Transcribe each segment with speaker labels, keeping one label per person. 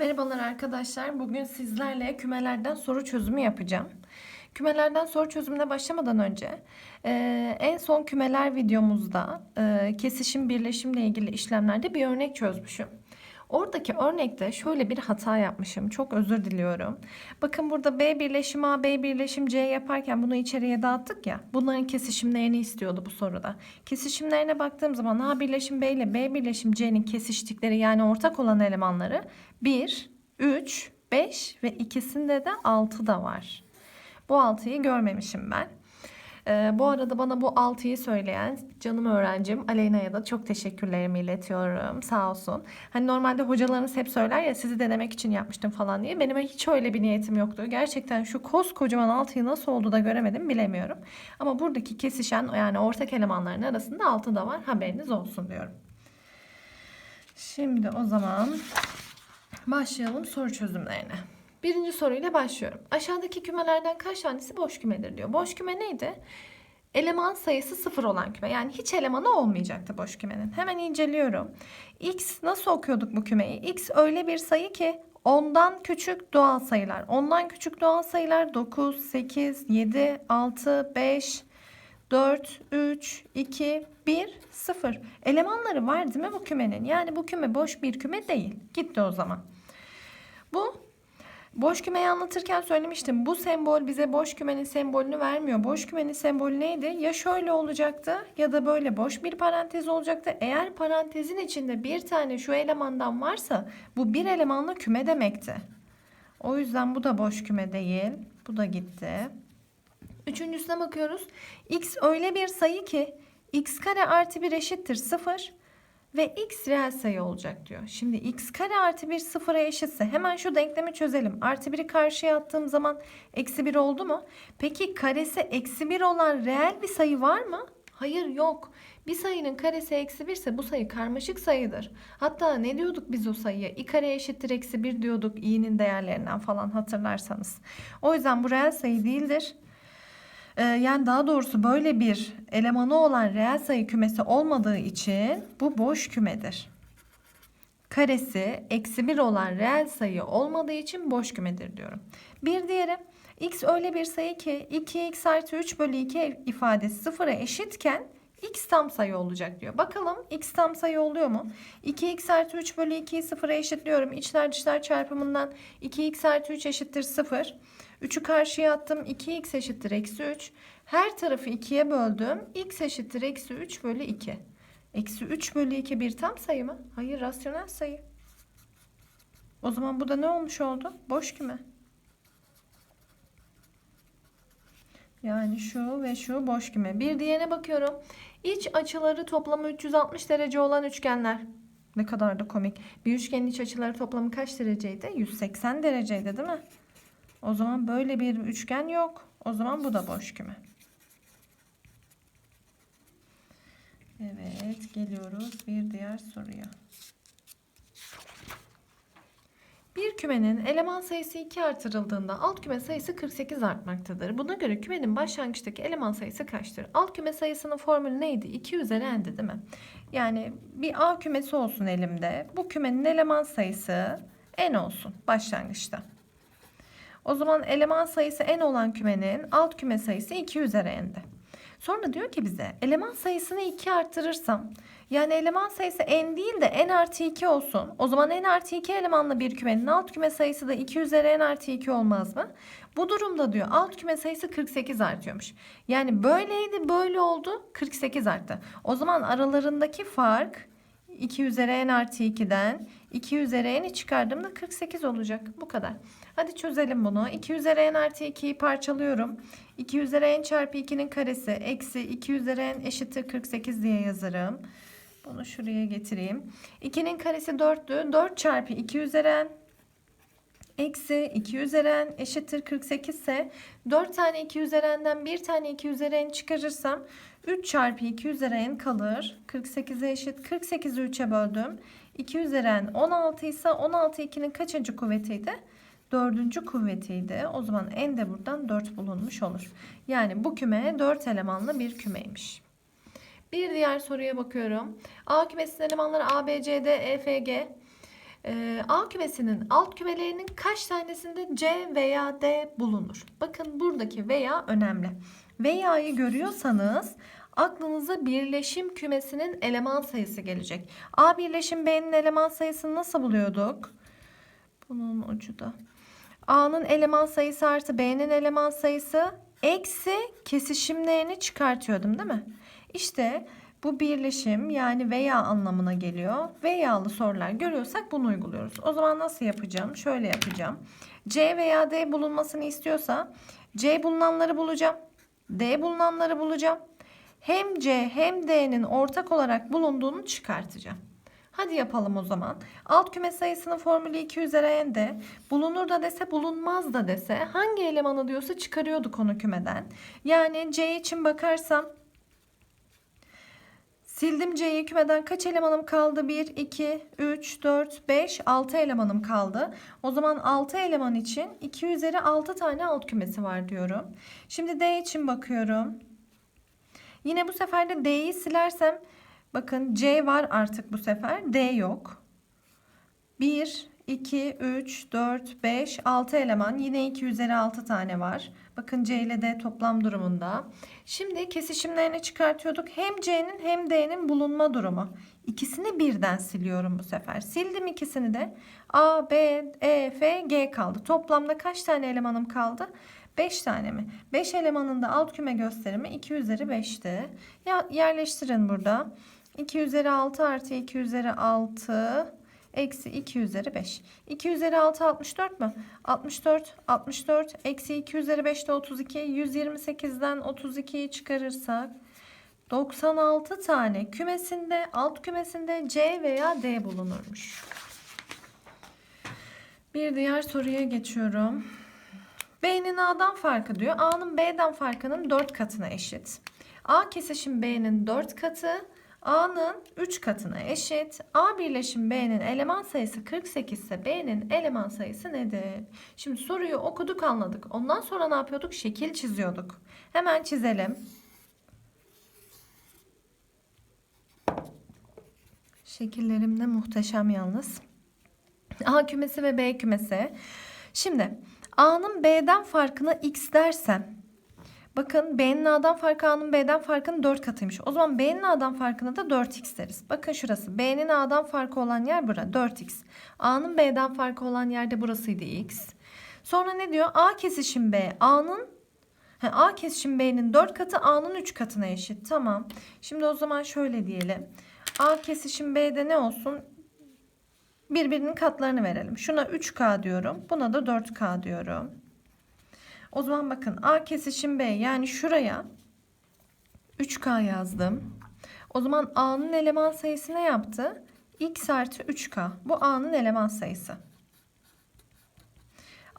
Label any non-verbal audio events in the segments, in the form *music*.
Speaker 1: Merhabalar arkadaşlar. Bugün sizlerle kümelerden soru çözümü yapacağım. Kümelerden soru çözümüne başlamadan önce e, en son kümeler videomuzda e, kesişim birleşimle ilgili işlemlerde bir örnek çözmüşüm. Oradaki örnekte şöyle bir hata yapmışım. Çok özür diliyorum. Bakın burada B birleşim A, B birleşim C yaparken bunu içeriye dağıttık ya. Bunların kesişimlerini istiyordu bu soruda. Kesişimlerine baktığım zaman A birleşim B ile B birleşim C'nin kesiştikleri yani ortak olan elemanları 1, 3, 5 ve ikisinde de 6 da var. Bu 6'yı görmemişim ben. Ee, bu arada bana bu 6'yı söyleyen canım öğrencim Aleyna'ya da çok teşekkürlerimi iletiyorum. Sağ olsun. Hani normalde hocalarınız hep söyler ya sizi denemek için yapmıştım falan diye. Benim hiç öyle bir niyetim yoktu. Gerçekten şu koskocaman 6'yı nasıl oldu da göremedim bilemiyorum. Ama buradaki kesişen yani ortak elemanların arasında 6 da var. Haberiniz olsun diyorum. Şimdi o zaman başlayalım soru çözümlerine. Birinci soruyla başlıyorum. Aşağıdaki kümelerden kaç tanesi boş kümedir diyor. Boş küme neydi? Eleman sayısı sıfır olan küme. Yani hiç elemanı olmayacaktı boş kümenin. Hemen inceliyorum. X nasıl okuyorduk bu kümeyi? X öyle bir sayı ki ondan küçük doğal sayılar. Ondan küçük doğal sayılar 9, 8, 7, 6, 5, 4, 3, 2, 1, 0. Elemanları var değil mi bu kümenin? Yani bu küme boş bir küme değil. Gitti o zaman. Bu Boş kümeyi anlatırken söylemiştim. Bu sembol bize boş kümenin sembolünü vermiyor. Boş kümenin sembolü neydi? Ya şöyle olacaktı ya da böyle boş bir parantez olacaktı. Eğer parantezin içinde bir tane şu elemandan varsa bu bir elemanlı küme demekti. O yüzden bu da boş küme değil. Bu da gitti. Üçüncüsüne bakıyoruz. X öyle bir sayı ki x kare artı 1 eşittir 0 ve x reel sayı olacak diyor. Şimdi x kare artı 1 sıfıra eşitse hemen şu denklemi çözelim. Artı 1'i karşıya attığım zaman eksi 1 oldu mu? Peki karesi eksi 1 olan reel bir sayı var mı? Hayır yok. Bir sayının karesi eksi 1 ise bu sayı karmaşık sayıdır. Hatta ne diyorduk biz o sayıya? i kare eşittir eksi 1 diyorduk i'nin değerlerinden falan hatırlarsanız. O yüzden bu reel sayı değildir. Ee, yani daha doğrusu böyle bir elemanı olan reel sayı kümesi olmadığı için bu boş kümedir. Karesi eksi 1 olan reel sayı olmadığı için boş kümedir diyorum. Bir diğeri x öyle bir sayı ki 2x artı 3 bölü 2 ifadesi sıfıra eşitken x tam sayı olacak diyor. Bakalım x tam sayı oluyor mu? 2x artı 3 bölü 2'yi sıfıra eşitliyorum. İçler dışlar çarpımından 2x artı 3 eşittir 0. 3'ü karşıya attım. 2x eşittir eksi 3. Her tarafı 2'ye böldüm. x eşittir eksi 3 bölü 2. Eksi 3 bölü 2 bir tam sayı mı? Hayır rasyonel sayı. O zaman bu da ne olmuş oldu? Boş küme. Yani şu ve şu boş küme. Bir diğerine bakıyorum. İç açıları toplamı 360 derece olan üçgenler. Ne kadar da komik. Bir üçgenin iç açıları toplamı kaç dereceydi? 180 dereceydi değil mi? O zaman böyle bir üçgen yok. O zaman bu da boş küme. Evet geliyoruz bir diğer soruya. Bir kümenin eleman sayısı 2 artırıldığında alt küme sayısı 48 artmaktadır. Buna göre kümenin başlangıçtaki eleman sayısı kaçtır? Alt küme sayısının formülü neydi? 2 üzeri n'di değil mi? Yani bir A kümesi olsun elimde. Bu kümenin eleman sayısı n olsun başlangıçta. O zaman eleman sayısı n olan kümenin alt küme sayısı 2 üzeri n'di. Sonra diyor ki bize eleman sayısını 2 arttırırsam yani eleman sayısı n değil de n artı 2 olsun. O zaman n artı 2 elemanlı bir kümenin alt küme sayısı da 2 üzeri n artı 2 olmaz mı? Bu durumda diyor alt küme sayısı 48 artıyormuş. Yani böyleydi böyle oldu 48 arttı. O zaman aralarındaki fark 2 üzeri n artı 2'den 2 üzeri n'i çıkardığımda 48 olacak. Bu kadar. Hadi çözelim bunu. 2 üzeri n artı 2'yi parçalıyorum. 2 üzeri n çarpı 2'nin karesi eksi 2 üzeri n eşittir 48 diye yazarım. Bunu şuraya getireyim. 2'nin karesi 4'tü. 4 çarpı 2 üzeri n eksi 2 üzeri n eşittir 48 ise 4 tane 2 üzeri n'den 1 tane 2 üzeri n çıkarırsam 3 çarpı 2 üzeri kalır. 48'e eşit. 48'i 3'e böldüm. 2 üzeri n 16 ise 16 2'nin kaçıncı kuvvetiydi? Dördüncü kuvvetiydi. O zaman n de buradan 4 bulunmuş olur. Yani bu küme 4 elemanlı bir kümeymiş. Bir diğer soruya bakıyorum. A kümesinin elemanları A, B, C, D, E, F, G. Ee, A kümesinin alt kümelerinin kaç tanesinde C veya D bulunur? Bakın buradaki veya önemli. Veya'yı görüyorsanız aklınıza birleşim kümesinin eleman sayısı gelecek. A birleşim B'nin eleman sayısını nasıl buluyorduk? Bunun ucu da. A'nın eleman sayısı artı B'nin eleman sayısı eksi kesişimlerini çıkartıyordum değil mi? İşte bu birleşim yani veya anlamına geliyor. Veyalı sorular görüyorsak bunu uyguluyoruz. O zaman nasıl yapacağım? Şöyle yapacağım. C veya D bulunmasını istiyorsa C bulunanları bulacağım. D bulunanları bulacağım. Hem C hem D'nin ortak olarak bulunduğunu çıkartacağım. Hadi yapalım o zaman. Alt küme sayısının formülü 2 üzeri n'de. Bulunur da dese bulunmaz da dese hangi elemanı diyorsa çıkarıyorduk onu kümeden. Yani C için bakarsam sildim C'yi kümeden kaç elemanım kaldı? 1, 2, 3, 4, 5, 6 elemanım kaldı. O zaman 6 eleman için 2 üzeri 6 tane alt kümesi var diyorum. Şimdi D için bakıyorum. Yine bu sefer de D'yi silersem bakın C var artık bu sefer. D yok. 1, 2, 3, 4, 5, 6 eleman. Yine 2 üzeri 6 tane var. Bakın C ile D toplam durumunda. Şimdi kesişimlerini çıkartıyorduk. Hem C'nin hem D'nin bulunma durumu. İkisini birden siliyorum bu sefer. Sildim ikisini de. A, B, E, F, G kaldı. Toplamda kaç tane elemanım kaldı? 5 tane mi? 5 elemanın da alt küme gösterimi 2 üzeri 5'ti. Ya yerleştirin burada. 2 üzeri 6 artı 2 üzeri 6 eksi 2 üzeri 5. 2 üzeri 6 64 mü? 64, 64 eksi 2 üzeri 5 de 32. 128'den 32'yi çıkarırsak 96 tane kümesinde alt kümesinde C veya D bulunurmuş. Bir diğer soruya geçiyorum. B'nin A'dan farkı diyor. A'nın B'den farkının 4 katına eşit. A kesişim B'nin 4 katı A'nın 3 katına eşit. A birleşim B'nin eleman sayısı 48 ise B'nin eleman sayısı nedir? Şimdi soruyu okuduk anladık. Ondan sonra ne yapıyorduk? Şekil çiziyorduk. Hemen çizelim. Şekillerim de muhteşem yalnız. A kümesi ve B kümesi. Şimdi A'nın B'den farkını x dersem Bakın B'nin A'dan farkı A'nın B'den farkının 4 katıymış. O zaman B'nin A'dan farkına da 4x deriz. Bakın şurası. B'nin A'dan farkı olan yer bura. 4x. A'nın B'den farkı olan yerde burasıydı x. Sonra ne diyor? A kesişim B. A'nın A kesişim B'nin 4 katı A'nın 3 katına eşit. Tamam. Şimdi o zaman şöyle diyelim. A kesişim B'de ne olsun? Birbirinin katlarını verelim. Şuna 3K diyorum. Buna da 4K diyorum. O zaman bakın A kesişim B yani şuraya 3K yazdım. O zaman A'nın eleman sayısı ne yaptı? X artı 3K. Bu A'nın eleman sayısı.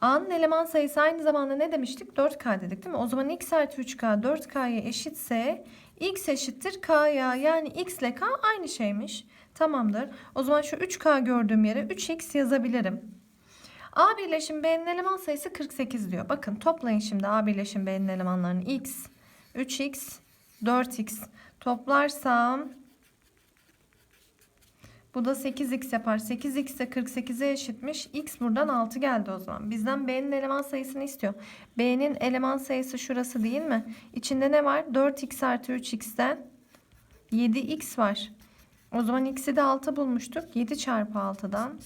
Speaker 1: A'nın eleman sayısı aynı zamanda ne demiştik? 4K dedik değil mi? O zaman X artı 3K 4K'ya eşitse X eşittir K'ya. Yani X ile K aynı şeymiş. Tamamdır. O zaman şu 3K gördüğüm yere 3X yazabilirim. A birleşim B'nin eleman sayısı 48 diyor. Bakın toplayın şimdi A birleşim B'nin elemanlarını. X, 3X, 4X. Toplarsam bu da 8x yapar. 8x de 48'e eşitmiş. X buradan 6 geldi o zaman. Bizden B'nin eleman sayısını istiyor. B'nin eleman sayısı şurası değil mi? İçinde ne var? 4x artı 3x'ten 7x var. O zaman x'i de 6 bulmuştuk. 7 çarpı 6'dan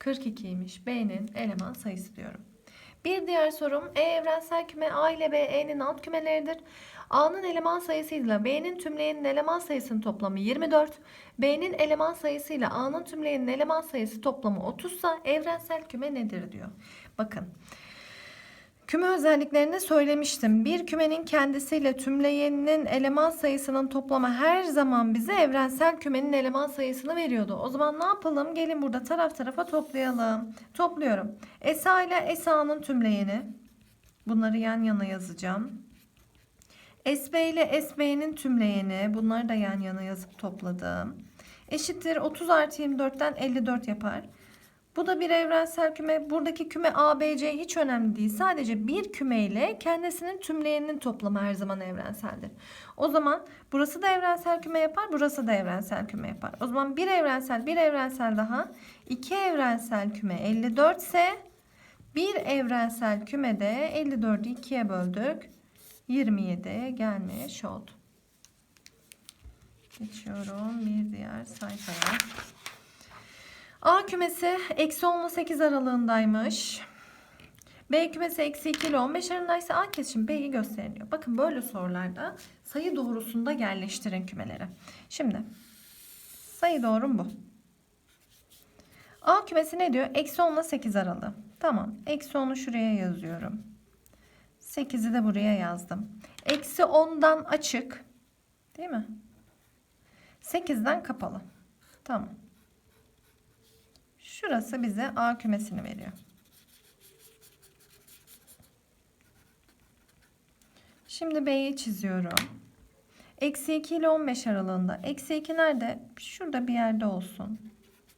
Speaker 1: 42'ymiş. B'nin eleman sayısı diyorum. Bir diğer sorum E evrensel küme A ile B E'nin alt kümeleridir. A'nın eleman sayısıyla B'nin tümleyenin eleman sayısının toplamı 24. B'nin eleman sayısıyla A'nın tümleyenin eleman sayısı toplamı 30 ise evrensel küme nedir diyor. Bakın. Küme özelliklerini söylemiştim. Bir kümenin kendisiyle tümleyeninin eleman sayısının toplamı her zaman bize evrensel kümenin eleman sayısını veriyordu. O zaman ne yapalım? Gelin burada taraf tarafa toplayalım. Topluyorum. SA ile SA'nın tümleyeni. Bunları yan yana yazacağım. SB ile SB'nin tümleyeni. Bunları da yan yana yazıp topladım. Eşittir 30 artı 24'ten 54 yapar. Bu da bir evrensel küme. Buradaki küme A, B, C hiç önemli değil. Sadece bir küme ile kendisinin tümleyeninin toplamı her zaman evrenseldir. O zaman burası da evrensel küme yapar, burası da evrensel küme yapar. O zaman bir evrensel, bir evrensel daha. iki evrensel küme 54 ise bir evrensel kümede 54'ü 2'ye böldük. 27 gelmiş oldu. Geçiyorum bir diğer sayfaya. A kümesi eksi 10 ile 8 aralığındaymış. B kümesi eksi 2 ile 15 aralığındaysa A kesişim B'yi gösteriliyor. Bakın böyle sorularda sayı doğrusunda yerleştirin kümeleri. Şimdi sayı doğrum bu. A kümesi ne diyor? Eksi 10 ile 8 aralığı. Tamam. Eksi 10'u şuraya yazıyorum. 8'i de buraya yazdım. Eksi 10'dan açık. Değil mi? 8'den kapalı. Tamam. Şurası bize A kümesini veriyor. Şimdi B'yi çiziyorum. Eksi 2 ile 15 aralığında. Eksi 2 nerede? Şurada bir yerde olsun.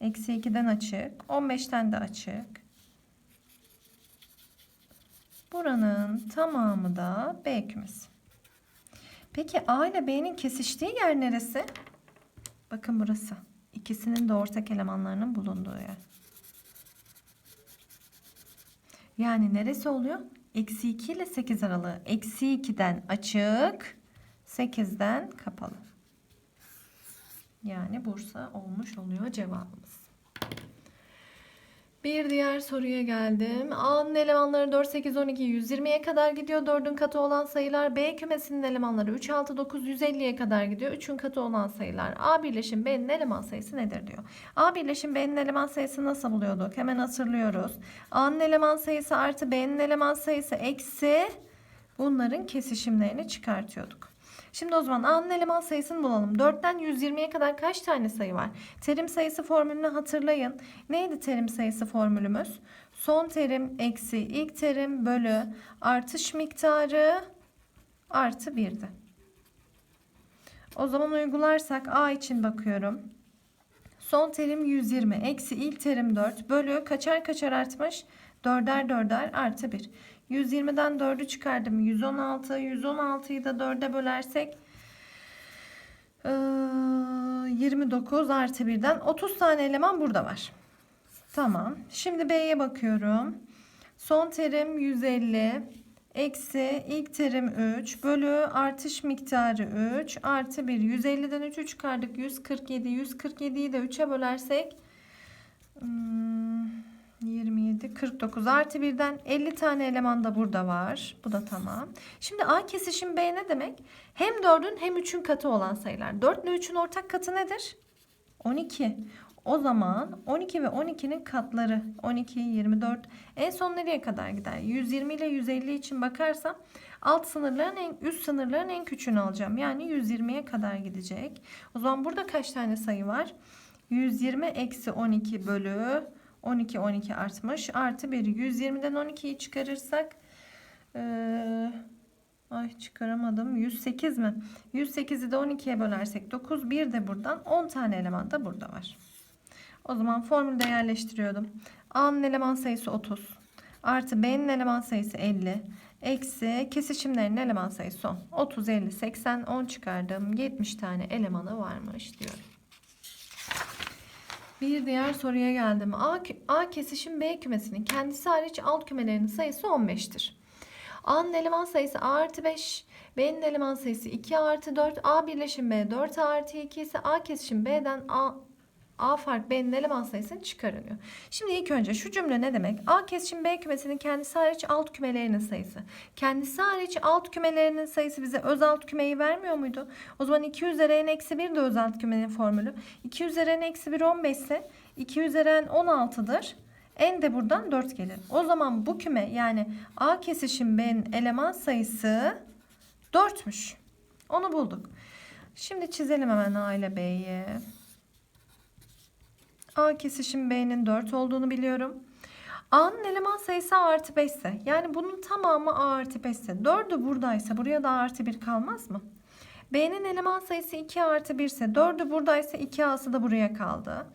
Speaker 1: Eksi 2'den açık. 15'ten de açık. Buranın tamamı da B kümesi. Peki A ile B'nin kesiştiği yer neresi? Bakın burası. İkisinin de ortak elemanlarının bulunduğu yer. Yani neresi oluyor? Eksi 2 ile 8 aralığı. Eksi 2'den açık, 8'den kapalı. Yani Bursa olmuş oluyor cevabımız. Bir diğer soruya geldim. A'nın elemanları 4, 8, 12, 120'ye kadar gidiyor. 4'ün katı olan sayılar B kümesinin elemanları 3, 6, 9, 150'ye kadar gidiyor. 3'ün katı olan sayılar A birleşim B'nin eleman sayısı nedir diyor. A birleşim B'nin eleman sayısı nasıl buluyorduk? Hemen hatırlıyoruz. A'nın eleman sayısı artı B'nin eleman sayısı eksi bunların kesişimlerini çıkartıyorduk. Şimdi o zaman A'nın eleman sayısını bulalım. 4'ten 120'ye kadar kaç tane sayı var? Terim sayısı formülünü hatırlayın. Neydi terim sayısı formülümüz? Son terim eksi ilk terim bölü artış miktarı artı 1'di. O zaman uygularsak A için bakıyorum. Son terim 120 eksi ilk terim 4 bölü kaçar kaçar artmış? 4'er 4'er artı 1. 120'den 4'ü çıkardım. 116. 116'yı da 4'e bölersek 29 artı 1'den 30 tane eleman burada var. Tamam. Şimdi B'ye bakıyorum. Son terim 150 eksi ilk terim 3 bölü artış miktarı 3 artı 1. 150'den 3'ü çıkardık. 147. 147'yi de 3'e bölersek hmm, 27, 49 artı 1'den 50 tane eleman da burada var. Bu da tamam. Şimdi A kesişim B ne demek? Hem 4'ün hem 3'ün katı olan sayılar. 4 ile 3'ün ortak katı nedir? 12. O zaman 12 ve 12'nin katları 12, 24 en son nereye kadar gider? 120 ile 150 için bakarsam alt sınırların en üst sınırların en küçüğünü alacağım. Yani 120'ye kadar gidecek. O zaman burada kaç tane sayı var? 120 eksi 12 bölü 12 12 artmış. Artı 1 120'den 12'yi çıkarırsak ee, ay çıkaramadım. 108 mi? 108'i de 12'ye bölersek 9 bir de buradan 10 tane eleman da burada var. O zaman formülde yerleştiriyordum. A'nın eleman sayısı 30. Artı B'nin eleman sayısı 50. Eksi kesişimlerin eleman sayısı 10. 30, 50, 80, 10 çıkardım. 70 tane elemanı varmış diyorum. Bir diğer soruya geldim. A, A kesişim B kümesinin kendisi hariç alt kümelerinin sayısı 15'tir. A'nın eleman sayısı A artı 5, B'nin eleman sayısı 2 artı 4, A birleşim B 4 artı 2 ise A kesişim B'den A A fark B'nin eleman sayısını çıkarılıyor. Şimdi ilk önce şu cümle ne demek? A kesişim B kümesinin kendisi hariç alt kümelerinin sayısı. Kendisi hariç alt kümelerinin sayısı bize öz alt kümeyi vermiyor muydu? O zaman 2 üzeri n eksi 1 de öz alt kümenin formülü. 2 üzeri n eksi 1 15 ise 2 üzeri n 16'dır. N de buradan 4 gelir. O zaman bu küme yani A kesişim B'nin eleman sayısı 4'müş. Onu bulduk. Şimdi çizelim hemen A ile B'yi. A kesişim B'nin 4 olduğunu biliyorum. A'nın eleman sayısı A artı 5 ise yani bunun tamamı A artı 5 ise 4'ü buradaysa buraya da A artı 1 kalmaz mı? B'nin eleman sayısı 2 artı 1 ise 4'ü buradaysa 2A'sı da buraya kaldı.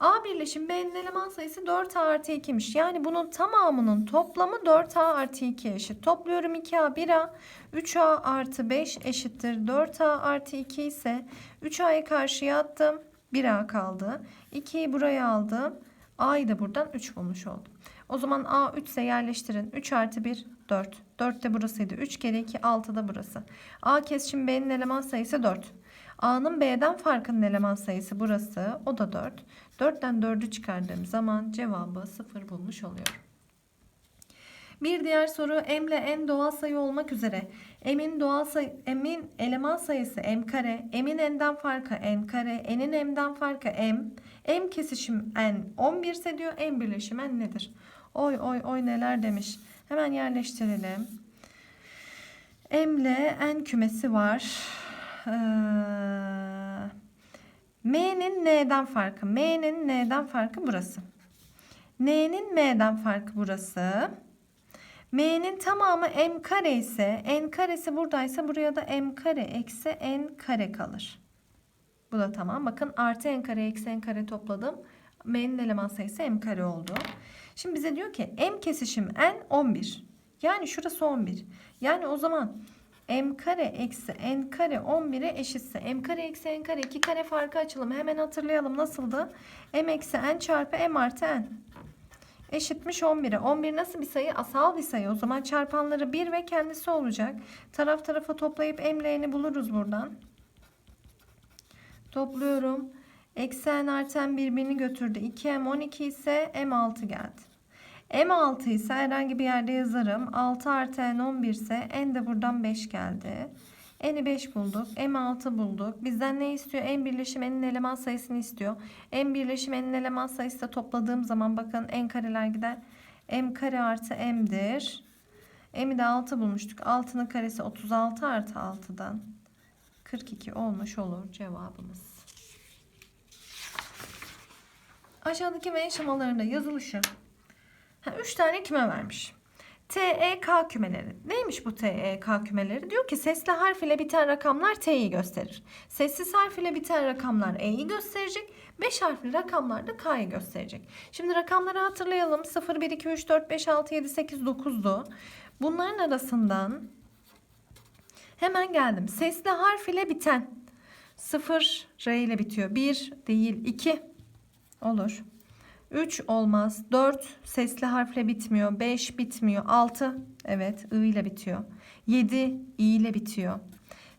Speaker 1: A birleşim B'nin eleman sayısı 4A artı 2'miş. Yani bunun tamamının toplamı 4A artı 2 eşit. Topluyorum 2A 1A. 3A artı 5 eşittir. 4A artı 2 ise 3A'yı karşıya attım. 1A kaldı. 2'yi buraya aldım. A'yı da buradan 3 bulmuş oldum. O zaman A 3 ise yerleştirin. 3 artı 1 4. 4 de burasıydı. 3 kere 2 6 da burası. A kesişim B'nin eleman sayısı 4. A'nın B'den farkının eleman sayısı burası. O da 4. 4'ten 4'ü çıkardığım zaman cevabı 0 bulmuş oluyorum. Bir diğer soru m ile n doğal sayı olmak üzere m'in doğal sayı m'in eleman sayısı m kare, m'in n'den farkı n kare, n'in m'den farkı m, m kesişim n 11 ise diyor m birleşim n nedir? Oy oy oy neler demiş. Hemen yerleştirelim. M ile n kümesi var. Ee, M'nin N'den farkı. M'nin N'den farkı burası. N'nin M'den farkı burası. M'nin tamamı M kare ise N karesi buradaysa buraya da M kare eksi N kare kalır. Bu da tamam. Bakın artı N kare eksi N kare topladım. M'nin eleman sayısı M kare oldu. Şimdi bize diyor ki M kesişim N 11. Yani şurası 11. Yani o zaman m kare eksi n kare 11'e eşitse m kare eksi n kare 2 kare farkı açalım. Hemen hatırlayalım nasıldı? m eksi n çarpı m artı n eşitmiş 11'e. 11 nasıl bir sayı? Asal bir sayı. O zaman çarpanları 1 ve kendisi olacak. Taraf tarafa toplayıp m ile n'i buluruz buradan. Topluyorum. Eksi n artı n birbirini götürdü. 2m 12 ise m 6 geldi. M6 ise herhangi bir yerde yazarım. 6 artı N 11 ise N de buradan 5 geldi. N'i 5 bulduk. M6 bulduk. Bizden ne istiyor? N birleşim N'in eleman sayısını istiyor. N birleşim N'in eleman sayısı da topladığım zaman bakın N kareler gider. M kare artı M'dir. M'i de 6 bulmuştuk. 6'nın karesi 36 artı 6'dan 42 olmuş olur cevabımız. Aşağıdaki ve şemalarında yazılışı Ha, üç tane küme vermiş. T, E, K kümeleri. Neymiş bu T, E, K kümeleri? Diyor ki sesli harf ile biten rakamlar T'yi gösterir. Sessiz harf ile biten rakamlar E'yi gösterecek. 5 harfli rakamlar da K'yı gösterecek. Şimdi rakamları hatırlayalım. 0, 1, 2, 3, 4, 5, 6, 7, 8, 9'du. Bunların arasından hemen geldim. Sesli harf ile biten 0 R ile bitiyor. 1 değil 2 olur. 3 olmaz. 4 sesli harfle bitmiyor. 5 bitmiyor. 6 evet I ile bitiyor. 7 I ile bitiyor.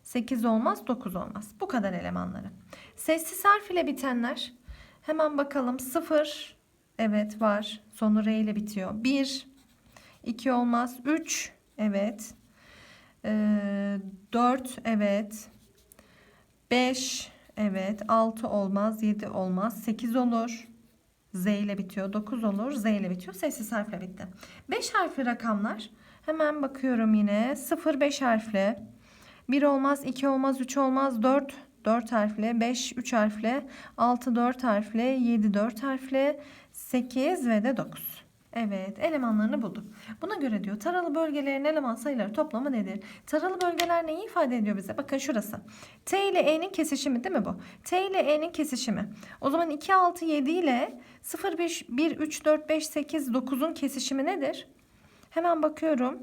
Speaker 1: 8 olmaz. 9 olmaz. Bu kadar elemanları. Sessiz harf ile bitenler hemen bakalım. 0 evet var. Sonu R ile bitiyor. 1 2 olmaz. 3 evet. Ee, 4 evet. 5 evet. 6 olmaz. 7 olmaz. 8 olur. Z ile bitiyor. 9 olur. Z ile bitiyor. Sessiz harfle bitti. 5 harfli rakamlar. Hemen bakıyorum yine. 0 5 harfli. 1 olmaz, 2 olmaz, 3 olmaz, 4 4 harfli, 5 3 harfli, 6 4 harfli, 7 4 harfli, 8 ve de 9. Evet, elemanlarını bulduk. Buna göre diyor taralı bölgelerin eleman sayıları toplamı nedir? Taralı bölgeler neyi ifade ediyor bize? Bakın şurası. T ile E'nin kesişimi değil mi bu? T ile E'nin kesişimi. O zaman 2 6 7 ile 0 5 1 3 4 5 8 9'un kesişimi nedir? Hemen bakıyorum.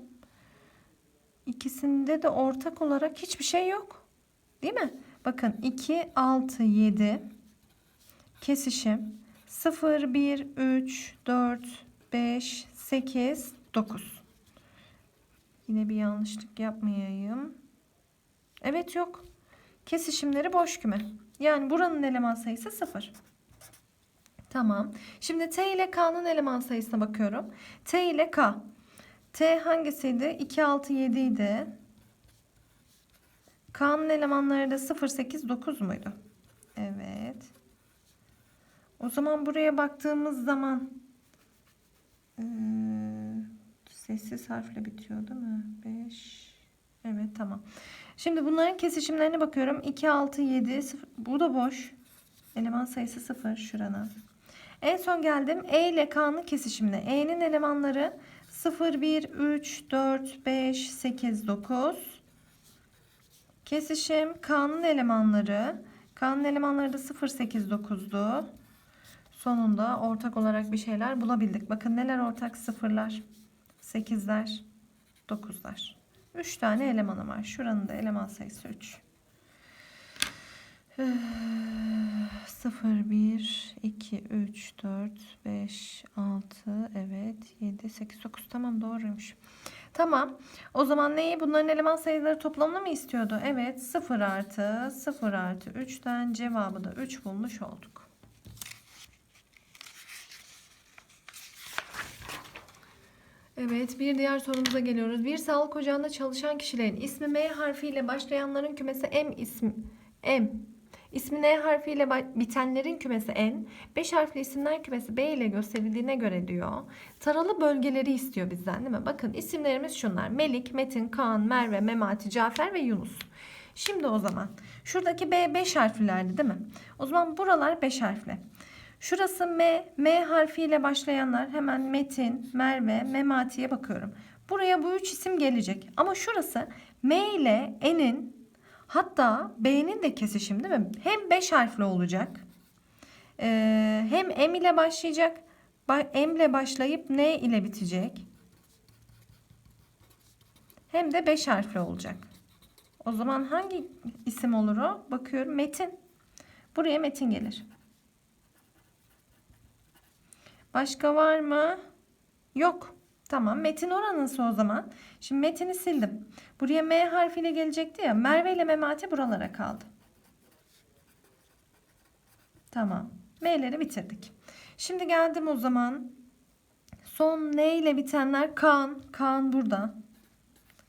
Speaker 1: İkisinde de ortak olarak hiçbir şey yok. Değil mi? Bakın 2 6 7 kesişim 0 1 3 4 5, 8, 9. Yine bir yanlışlık yapmayayım. Evet yok. Kesişimleri boş küme. Yani buranın eleman sayısı 0. Tamam. Şimdi T ile K'nın eleman sayısına bakıyorum. T ile K. T hangisiydi? 2, 6, 7 idi. K'nın elemanları da 0, 8, 9 muydu? Evet. O zaman buraya baktığımız zaman ee, sessiz harfle bitiyor değil mi? 5 Evet tamam. Şimdi bunların kesişimlerine bakıyorum. 2, 6, 7. 0. Bu da boş. Eleman sayısı 0 şurana. En son geldim. E ile K'nın kesişimine. E'nin elemanları 0, 1, 3, 4, 5, 8, 9. Kesişim K'nın elemanları. K'nın elemanları da 0, 8, 9'du. Sonunda ortak olarak bir şeyler bulabildik. Bakın neler ortak? Sıfırlar, sekizler, dokuzlar. Üç tane elemanı var. Şuranın da eleman sayısı üç. 0, 1, 2, 3, 4, 5, 6, evet 7, 8, 9 tamam doğruymuş. Tamam o zaman neyi bunların eleman sayıları toplamını mı istiyordu? Evet 0 artı 0 artı 3'ten cevabı da 3 bulmuş olduk. Evet bir diğer sorumuza geliyoruz. Bir sağlık ocağında çalışan kişilerin ismi M harfiyle başlayanların kümesi M ismi M İsmi N harfiyle bitenlerin kümesi N, 5 harfli isimler kümesi B ile gösterildiğine göre diyor. Taralı bölgeleri istiyor bizden değil mi? Bakın isimlerimiz şunlar. Melik, Metin, Kaan, Merve, Memati, Cafer ve Yunus. Şimdi o zaman şuradaki B 5 harflilerdi değil mi? O zaman buralar 5 harfli. Şurası M, M harfiyle başlayanlar hemen Metin, Merve, Memati'ye bakıyorum. Buraya bu üç isim gelecek. Ama şurası M ile N'in Hatta B'nin de kesişim değil mi? Hem 5 harfli olacak. Ee, hem M ile başlayacak. M ile başlayıp N ile bitecek. Hem de 5 harfli olacak. O zaman hangi isim olur o? Bakıyorum Metin. Buraya Metin gelir. Başka var mı? Yok. Tamam. Metin oranısı o zaman. Şimdi Metin'i sildim. Buraya M harfiyle gelecekti ya. Merve ile Memati buralara kaldı. Tamam. M'leri bitirdik. Şimdi geldim o zaman. Son N ile bitenler Kaan. Kaan burada.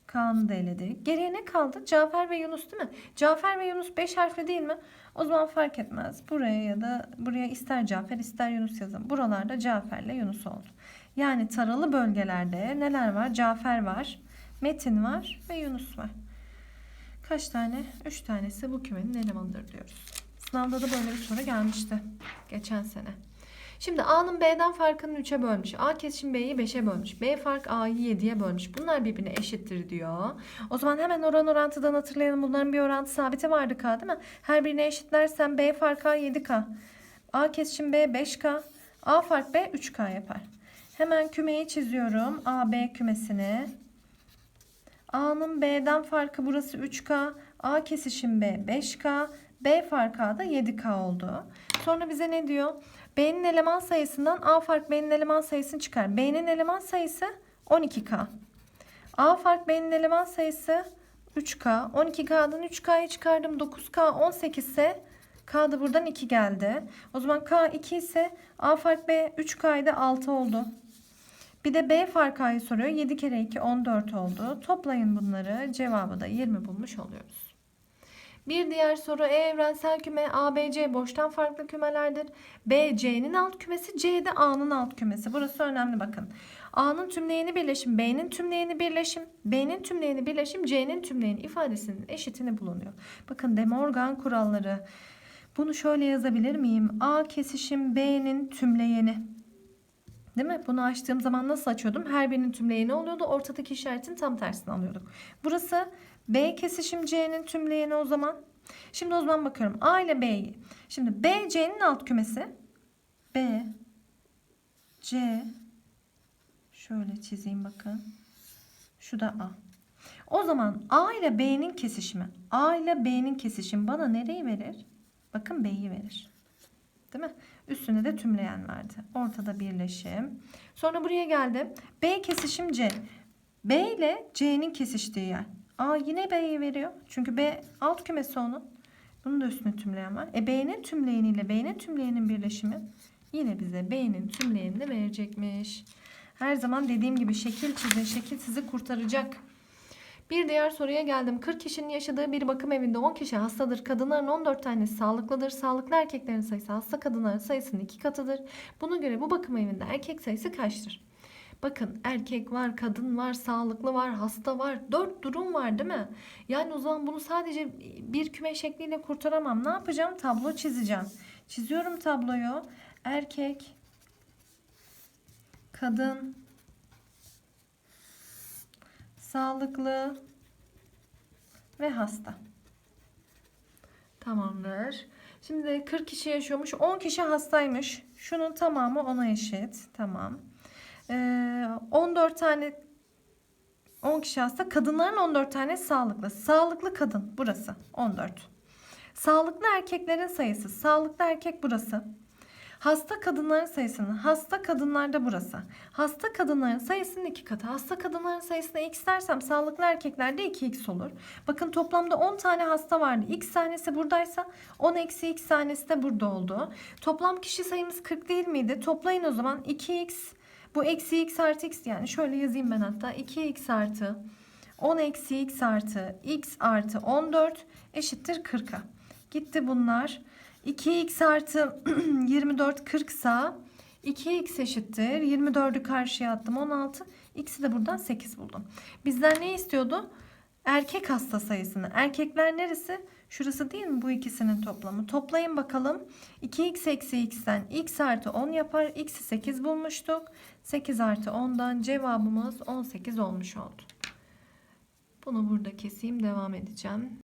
Speaker 1: Kaan'ı da eledik. Geriye ne kaldı? Cafer ve Yunus değil mi? Cafer ve Yunus 5 harfli değil mi? O zaman fark etmez. Buraya ya da buraya ister Cafer ister Yunus yazın. Buralarda Cafer ile Yunus oldu. Yani taralı bölgelerde neler var? Cafer var, Metin var ve Yunus var. Kaç tane? 3 tanesi bu kümenin elemanıdır diyoruz. Sınavda da böyle bir soru gelmişti geçen sene. Şimdi A'nın B'den farkını 3'e bölmüş. A kesişim B'yi 5'e bölmüş. B fark A'yı 7'ye bölmüş. Bunlar birbirine eşittir diyor. O zaman hemen oran orantıdan hatırlayalım. Bunların bir orantı sabiti vardı K değil mi? Her birine eşitlersem B fark A 7K. A kesişim B 5K. A fark B 3K yapar. Hemen kümeyi çiziyorum. A, B kümesini. A'nın B'den farkı burası 3K. A kesişim B 5K. B fark A da 7K oldu. Sonra bize ne diyor? B'nin eleman sayısından A fark B'nin eleman sayısını çıkar. B'nin eleman sayısı 12K. A fark B'nin eleman sayısı 3K. 12K'dan 3K'yı çıkardım. 9K 18 ise K da buradan 2 geldi. O zaman K 2 ise A fark B 3K'ydı 6 oldu. Bir de B fark A'yı soruyor. 7 kere 2 14 oldu. Toplayın bunları. Cevabı da 20 bulmuş oluyoruz. Bir diğer soru E evrensel küme A, B, C boştan farklı kümelerdir. B, C'nin alt kümesi, C de A'nın alt kümesi. Burası önemli bakın. A'nın tümleyeni birleşim, B'nin tümleyeni birleşim, B'nin tümleyeni birleşim, C'nin tümleyeni ifadesinin eşitini bulunuyor. Bakın De Morgan kuralları. Bunu şöyle yazabilir miyim? A kesişim B'nin tümleyeni. Değil mi? Bunu açtığım zaman nasıl açıyordum? Her birinin tümleyeni oluyordu. Ortadaki işaretin tam tersini alıyorduk. Burası B kesişim C'nin tümleyeni o zaman. Şimdi o zaman bakıyorum. A ile B'yi. Şimdi B C'nin alt kümesi. B C şöyle çizeyim bakın. Şu da A. O zaman A ile B'nin kesişimi. A ile B'nin kesişimi bana nereyi verir? Bakın B'yi verir. Değil mi? Üstünde de tümleyen vardı. Ortada birleşim. Sonra buraya geldim. B kesişim C. B ile C'nin kesiştiği yer. A yine B'yi veriyor. Çünkü B alt kümesi onun. Bunun da üstüne tümleyen var. E B'nin tümleyeni ile B'nin tümleyenin birleşimi yine bize B'nin tümleyenini verecekmiş. Her zaman dediğim gibi şekil çizin. Şekil sizi kurtaracak. Bir diğer soruya geldim. 40 kişinin yaşadığı bir bakım evinde 10 kişi hastadır. Kadınların 14 tanesi sağlıklıdır. Sağlıklı erkeklerin sayısı hasta kadınların sayısının iki katıdır. Buna göre bu bakım evinde erkek sayısı kaçtır? Bakın erkek var, kadın var, sağlıklı var, hasta var. Dört durum var değil mi? Yani o zaman bunu sadece bir küme şekliyle kurtaramam. Ne yapacağım? Tablo çizeceğim. Çiziyorum tabloyu. Erkek, kadın, sağlıklı ve hasta. Tamamdır. Şimdi 40 kişi yaşıyormuş. 10 kişi hastaymış. Şunun tamamı ona eşit. Tamam. Ee, 14 tane 10 kişi hasta. Kadınların 14 tane sağlıklı. Sağlıklı kadın burası. 14. Sağlıklı erkeklerin sayısı. Sağlıklı erkek burası. Hasta kadınların sayısının hasta kadınlarda burası. Hasta kadınların sayısının iki katı. Hasta kadınların sayısına x dersem sağlıklı erkeklerde 2x olur. Bakın toplamda 10 tane hasta vardı. X tanesi buradaysa 10 eksi x tanesi de burada oldu. Toplam kişi sayımız 40 değil miydi? Toplayın o zaman 2x bu eksi x artı x yani şöyle yazayım ben hatta 2x artı 10 eksi x artı x artı 14 eşittir 40'a. Gitti bunlar. 2x artı *clears throat* 24 40 sa 2x eşittir. 24'ü karşıya attım 16. X'i de buradan 8 buldum. Bizden ne istiyordu? Erkek hasta sayısını. Erkekler neresi? Şurası değil mi bu ikisinin toplamı? Toplayın bakalım. 2x eksi x'ten x artı 10 yapar. X'i 8 bulmuştuk. 8 artı 10'dan cevabımız 18 olmuş oldu. Bunu burada keseyim devam edeceğim.